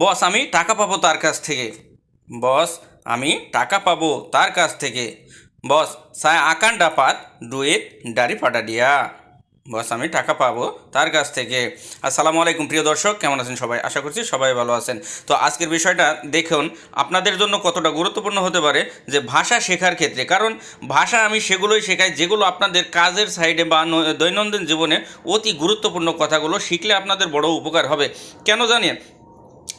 বস, আমি টাকা পাবো তার কাছ থেকে। বস, আমি টাকা পাবো তার কাছ থেকে। বস, সায় আকান ডাপাত ডুয়েট ডারি ফাটা দিয়া বস, আমি টাকা পাবো তার কাছ থেকে। আসসালামু আলাইকুম, প্রিয় দর্শক, কেমন আছেন সবাই? আশা করছি সবাই ভালো আছেন। তো আজকের বিষয়টা দেখুন, আপনাদের জন্য কতটা গুরুত্বপূর্ণ হতে পারে যে ভাষা শেখার ক্ষেত্রে। কারণ ভাষা আমি সেগুলোই শেখাই, যেগুলো আপনাদের কাজের সাইডে বা দৈনন্দিন জীবনে অতি গুরুত্বপূর্ণ কথাগুলো শিখলে আপনাদের বড় উপকার হবে। কেন জানেন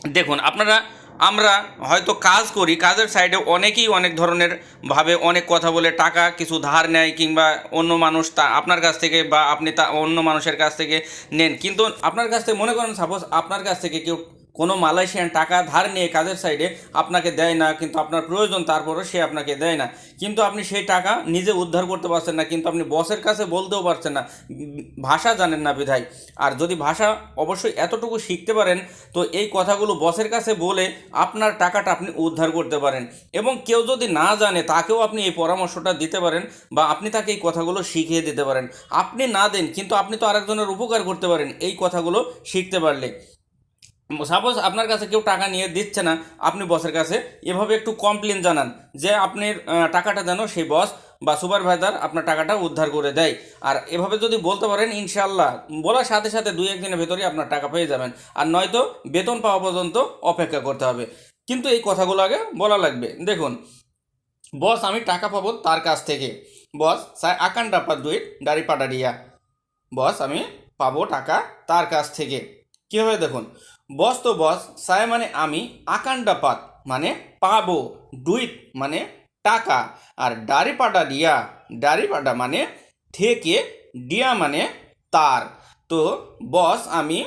দেখুন, আপনারা, আমরা হয়তো কাজ করি, কাজের সাইডে অনেকেই অনেক ধরনের ভাবে অনেক কথা বলে, টাকা কিছু ধার নেয় কিংবা অন্য মানুষ তা, আপনার কাছ থেকে বা আপনি তা, অন্য মানুষের কাছ থেকে নেন। কিন্তু আপনার কাছ থেকে, মনে করেন সাপোজ আপনার কাছ থেকে কেউ কোনো মালয়েশিয়ান টাকা ধার নিয়ে কাজের সাইডে আপনাকে দেয় না, কিন্তু আপনার প্রয়োজন, তারপরও সে আপনাকে দেয় না। কিন্তু আপনি সেই টাকা নিজে উদ্ধার করতে পারছেন না, কিন্তু আপনি বসের কাছে বলতেও পারছেন না, ভাষা জানেন না বিধায়। আর যদি ভাষা অবশ্যই এতটুকু শিখতে পারেন, তো এই কথাগুলো বসের কাছে বলে আপনার টাকাটা আপনি উদ্ধার করতে পারেন। এবং কেউ যদি না জানে, তাকেও আপনি এই পরামর্শটা দিতে পারেন বা আপনি তাকে এই কথাগুলো শিখিয়ে দিতে পারেন। আপনি না দেন, কিন্তু আপনি তো আরেকজনের উপকার করতে পারেন, এই কথাগুলো শিখতে পারলে। সাপোজ আপনার কাছে কেউ টাকা নিয়ে দিচ্ছে না আপনি বসের কাছে এভাবে একটু কমপ্লেন জানান যে আপনার আহ, টাকাটা যেন সেই বস বা সুপারভাইজার আপনার টাকাটা উদ্ধার করে দেয়। আর এভাবে যদি বলতে পারেন ইনশাল্লাহ বলার সাথে সাথে দুই একদিনের ভেতরেই আপনার টাকা পেয়ে যাবেন। আর নয়তো বেতন পাওয়া পর্যন্ত অপেক্ষা করতে হবে। কিন্তু এই কথাগুলো আগে বলা লাগবে। দেখুন বস আমি টাকা পাবো তার কাছ থেকে। বস সাই আকান টাপা দুই দাড়ি পাটারিয়া। বস আমি পাবো টাকা তার কাছ থেকে। কীভাবে দেখুন বস তো বস, সায় মানে আমি আকান্ডা পাত মানে পাবো, ডুইট মানে টাকা, আর ডারি পাটা দিয়া, ডারি পাটা মানে থেকে ডিয়া মানে তার। তো বস, আমি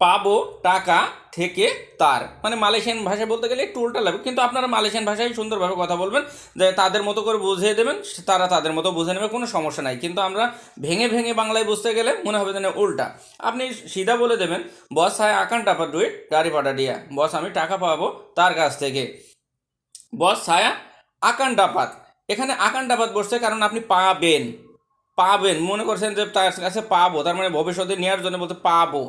পাবো টাকা থেকে তার। মানে মালয়েশিয়ান ভাষায় বলতে গেলে একটু উল্টা লাগবে। কিন্তু আপনারা মালয়েশিয়ান ভাষায় সুন্দরভাবে কথা বলবেন, যে তাদের মতো করে বুঝিয়ে দেবেন তারা তাদের মতো বুঝে নেবে, কোনো সমস্যা নাই। কিন্তু আমরা ভেঙে ভেঙে বাংলায় বুঝতে গেলে মনে হবে যেন উল্টা। আপনি সিধা বলে দেবেন, বস, হায় আকান টাপা ডুইট গাড়ি পাটা দিয়া বস, আমি টাকা পাবো তার কাছ থেকে। বস ছায়া আকান ডাপাত এখানে আকান ডাপাত বসছে কারণ আপনি পাবেন। পাবেন। মনে করছেন যে তার কাছে পাবো, তার মানে ভবিষ্যতে নেওয়ার জন্য বলতে পাবো।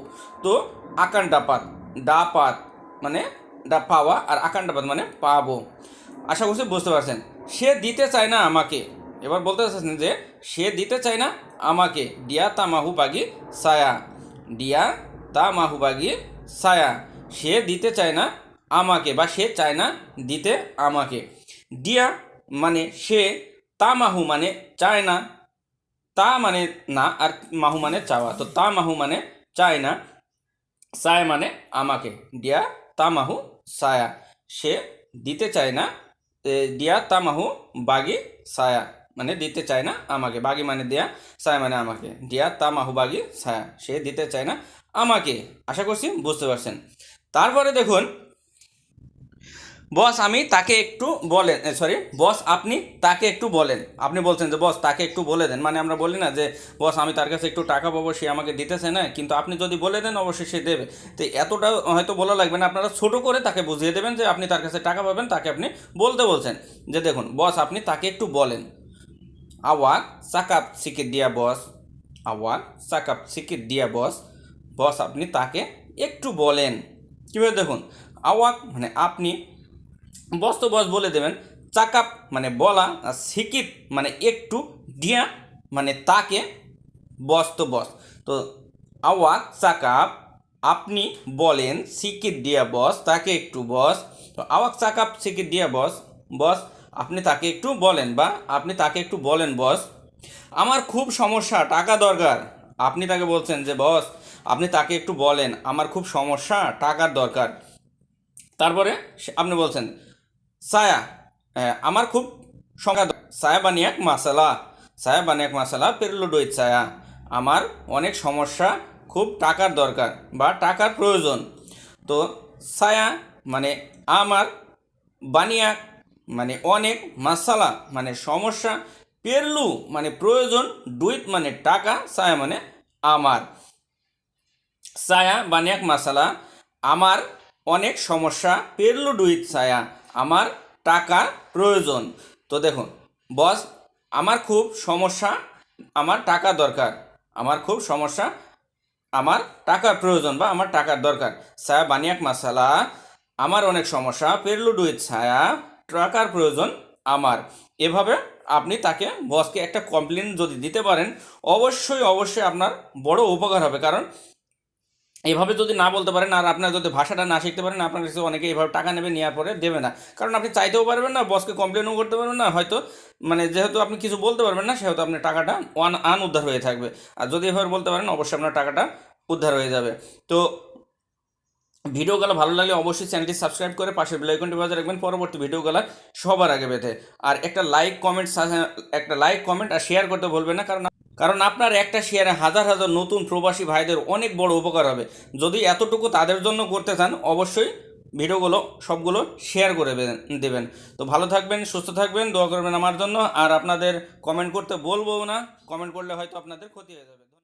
তো আকান ডাপাত ডাপাত মানে ডা পাওয়া আর আকান ডাপাত মানে পাবো। আশা করছি বুঝতে পারছেন। সে দিতে চায় না আমাকে। এবার বলতে চাচ্ছেন যে সে দিতে চায় না আমাকে। ডিয়া তামাহু বাগি সায়া ডিয়া তামাহু বাগি সায়া সে দিতে চায় না আমাকে বা সে চায় না দিতে আমাকে। ডিয়া মানে সে, তামাহু মানে চায় না তা মানে না আর মাহু মানে চাওয়া। তো তা মাহু মানে চায় না, সায় মানে আমাকে। ডিয়া তা মাহু সায়া। সে দিতে চায় না ডিয়া তা মাহু বাগি সায়া। মানে দিতে চায় না আমাকে। বাগি মানে দেয়া, সায়া মানে আমাকে। ডিয়া তা মাহু বাগি সায়া। সে দিতে চায় না আমাকে। আশা করছি বুঝতে পারছেন। তারপরে দেখুন বস, আমি তাকে একটু বলেন সরি বস, আপনি তাকে একটু বলেন। আপনি বলছেন যে, বস, তাকে একটু বলে দেন। মানে আমরা বলি না যে, বস, আমি তার কাছে একটু টাকা পাবো, সে আমাকে দিতেছে না। কিন্তু আপনি যদি বলে দেন, অবশ্যই সে দেবে। তো এতটা হয়তো বলা লাগবে না। আপনারা ছোট করে তাকে বুঝিয়ে দেবেন যে, আপনি তার কাছে টাকা পাবেন, তাকে আপনি বলতে বলছেন। যে, দেখুন, বস, আপনি তাকে একটু বলেন। আওয়াক সাকাপ সিকিট দিয়া, বস। আওয়াক সাকাপ সিকিট দিয়া, বস। বস, আপনি তাকে একটু বলেন। কীভাবে দেখুন? আওয়াক মানে আপনি বস তো বস বলে দেবেন চাকাপ মানে বলা, আর সিকিট মানে একটু দিয়া মানে তাকে বস তো বস। তো আওয়াক চাকাপ আপনি বলেন সিকিট দিয়া বস, তাকে একটু বস। তো আওয়াক চাকাপ সিকিট দিয়া বস বস, আপনি তাকে একটু বলেন বা আপনি তাকে একটু বলেন বস। আমার খুব সমস্যা, টাকা দরকার। আপনি তাকে বলছেন যে, বস, আপনি তাকে একটু বলেন। আমার খুব সমস্যা, টাকার দরকার। তারপরে আপনি বলছেন, সায়া আমার খুব সংখ্যা সায়া বানিয়াক মাসালা, সায়া বানিয়াক মাসালা পেরলো ডইত সায়া। আমার অনেক সমস্যা, খুব টাকার দরকার বা টাকার প্রয়োজন। তো সায়া মানে আমার বানিয়াক মানে অনেক মাসালা মানে সমস্যা, পেরলু মানে প্রয়োজন ডুইট মানে টাকা, সায়া মানে আমার। সায়া বানিয়াক মাসালা, আমার অনেক সমস্যা পেরলু ডুইত সায়া। আমার টাকার প্রয়োজন। তো দেখুন, বস, আমার খুব সমস্যা, আমার টাকা দরকার। আমার খুব সমস্যা, আমার টাকার প্রয়োজন বা আমার টাকার দরকার। ছায়া বানিয়াক মাসালা, আমার অনেক সমস্যা পেরলু ডুইত ছায়া টাকার প্রয়োজন আমার। এভাবে আপনি তাকে, বসকে একটা কমপ্লেন যদি দিতে পারেন, অবশ্যই অবশ্যই আপনার বড় উপকার হবে। কারণ এভাবে যদি না বলতে পারেন, আর আপনার যদি ভাষাটা না শিখতে পারেন, আপনার কাছে অনেকে এইভাবে টাকা নেবে, নেওয়ার পরে দেবে না। কারণ আপনি চাইতেও পারবেন না বসকে কমপ্লেনও করতে পারবেন না, হয়তো মানে যেহেতু আপনি কিছু বলতে পারবেন না, সেহেতু আপনার টাকাটা ওয়ান আন উদ্ধার হয়ে থাকবে। আর যদি এভাবে বলতে পারেন, অবশ্যই আপনার টাকাটা উদ্ধার হয়ে যাবে। তো ভিডিওগুলো ভালো লাগলে অবশ্যই চ্যানেলটি সাবস্ক্রাইব করে পাশের বেলাইকনটি বাজায় রাখবেন, পরবর্তী ভিডিওগুলো সবার আগে পেতে। আর একটা লাইক কমেন্ট একটা লাইক কমেন্ট আর শেয়ার করতে ভুলবেন না, কারণ কারণ আপনার একটা শেয়ারে হাজার হাজার নতুন প্রবাসী ভাইদের অনেক বড় উপকার হবে। যদি এতটুকু তাদের জন্য করতে চান, অবশ্যই ভিডিওগুলো, সবগুলো শেয়ার করে দেবেন- তো ভালো থাকবেন, সুস্থ থাকবেন, দোয়া করবেন আমার জন্য। আর আপনাদের কমেন্ট করতে বলব না। কমেন্ট করলে হয়তো আপনাদের ক্ষতি হয়ে যাবে।